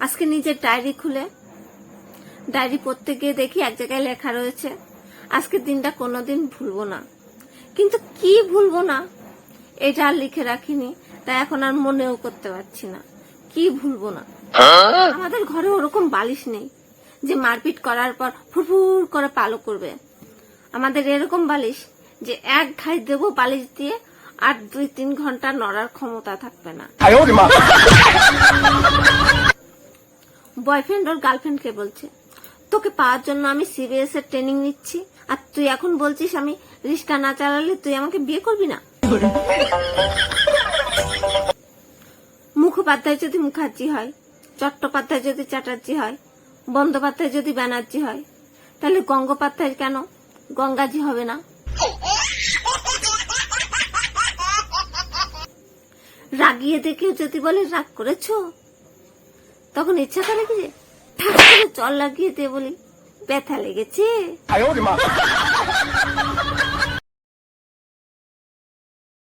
আজকে নিজের ডায়েরি খুলে। ডায়েরি পড়তে গিয়ে দেখি এক জায়গায় লেখা রয়েছে আজকের দিনটা কোনোদিন ভুলবো না। কিন্তু কি ভুলবো না? এটা আর লিখে রাখিনি তাই এখন আর মনেও করতে পারছি না। কি ভুলবো না? হ্যাঁ? আমাদের ঘরে ওরকম বালিশ নেই যে মারপিট করার পর ফুরফুর করে পালো করবে। আমাদের এরকম বালিশ যে এক ঘাই দেবো বালিশ দিয়ে আর দুই তিন ঘণ্টা নড়ার ক্ষমতা থাকবে না। বয়ফ্রেন্ড ওর গার্লফ্রেন্ডকে বলছে, তোকে পাওয়ার জন্য আমি সিবিএস এর ট্রেনিং নিচ্ছি, আর তুই এখন বলছিস আমি রিক্সা না চালালে তুই আমাকে বিয়ে করবি না? মুখোপাধ্যায় যদি মুখার্জি হয়, চট্টোপাধ্যায় যদি চ্যাটার্জি হয়, বন্দ্যোপাধ্যায় যদি ব্যানার্জি হয়, তাহলে গঙ্গোপাধ্যায় কেন গঙ্গাজি হবে না? রাগিয়ে দেখেও যদি বলে, রাগ করেছ? তখন ইচ্ছা করে কি যে জল লাগিয়ে দে বলি ব্যথা লেগেছে।